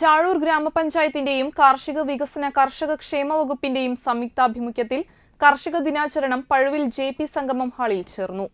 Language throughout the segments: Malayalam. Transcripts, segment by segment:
ചാഴൂർ ഗ്രാമപഞ്ചായത്തിന്റെയും കാർഷിക വികസന കർഷക ക്ഷേമ വകുപ്പിന്റെയും സംയുക്താഭിമുഖ്യത്തിൽ കർഷക ദിനാചരണം പഴുവിൽ ജെ സംഗമം ഹാളിൽ ചേർന്നു.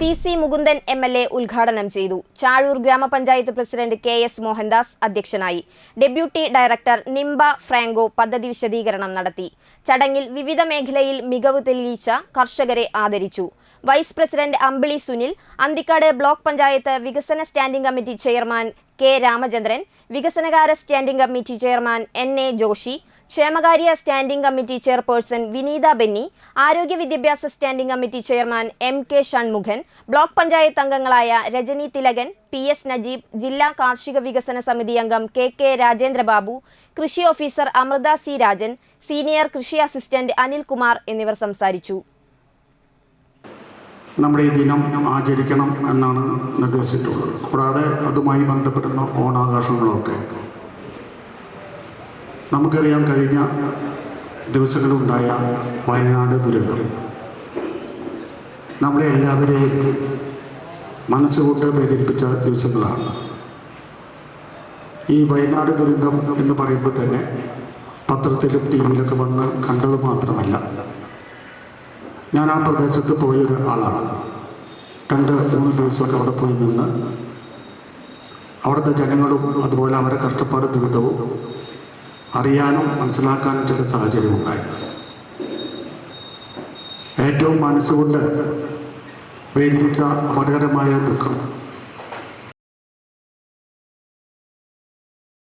C C Mukundan M L A ഉദ്ഘാടനം ചെയ്തു. ചാഴൂർ ഗ്രാമപഞ്ചായത്ത് പ്രസിഡന്റ് കെ എസ് മോഹൻദാസ് അധ്യക്ഷനായി. ഡെപ്യൂട്ടി ഡയറക്ടർ നിംബ ഫ്രാങ്കോ പദ്ധതി വിശദീകരണം നടത്തി. ചടങ്ങിൽ വിവിധ മേഖലയിൽ മികവ് തെളിയിച്ച കർഷകരെ ആദരിച്ചു. Vice president Ambili Sunil Anthikkad block panchayat വികസന standing committee chairman K Ramachandran വികസനകാര standing committee chairman N A Joshi ക്ഷേമകാര്യ standing committee chairperson Vineetha Benny ആരോഗ്യ വിദ്യാഭ്യാസ standing committee chairman M K Shanmukhan block panchayat അംഗങ്ങളായ രജനി തിലകൻ പി എസ് നജീബ് ജില്ലാ കാർഷിക വികസന സമിതി അംഗം കെ കെ രാജേന്ദ്രബാബു കൃഷി officer Amrutha C Rajan senior കൃഷി അസിസ്റ്റന്റ് അനിൽകുമാർ എന്നിവർ സംസാരിച്ചു. നമ്മുടെ ഈ ദിനം ആചരിക്കണം എന്നാണ് നിർദ്ദേശിച്ചിട്ടുള്ളത്. കൂടാതെ അതുമായി ബന്ധപ്പെടുന്ന ഓണാഘോഷങ്ങളൊക്കെ നമുക്കറിയാം കഴിഞ്ഞ ദിവസങ്ങളുണ്ടായ വയനാട് ദുരന്തം. നമ്മളെ എല്ലാവരെയും മനസ്സുകൊണ്ട് വേദനിപ്പിച്ച ദിവസങ്ങളാണ്. ഈ വയനാട് ദുരന്തം എന്ന് പറയുമ്പോൾ തന്നെ പത്രത്തിലും ടി വിയിലൊക്കെ വന്ന് കണ്ടത് മാത്രമല്ല ഞാൻ ആ പ്രദേശത്ത് പോയൊരു ആളാണ്. രണ്ട് മൂന്ന് ദിവസമൊക്കെ അവിടെ പോയി നിന്ന് അവിടുത്തെ ജനങ്ങളും അതുപോലെ അവരെ കഷ്ടപ്പാട് ദുരിതവും അറിയാനും മനസ്സിലാക്കാനും ചില സാഹചര്യം ഉണ്ടായി ഏറ്റവും മനസ്സുകൊണ്ട് വേദിച്ച അപകടകരമായ ദുഃഖം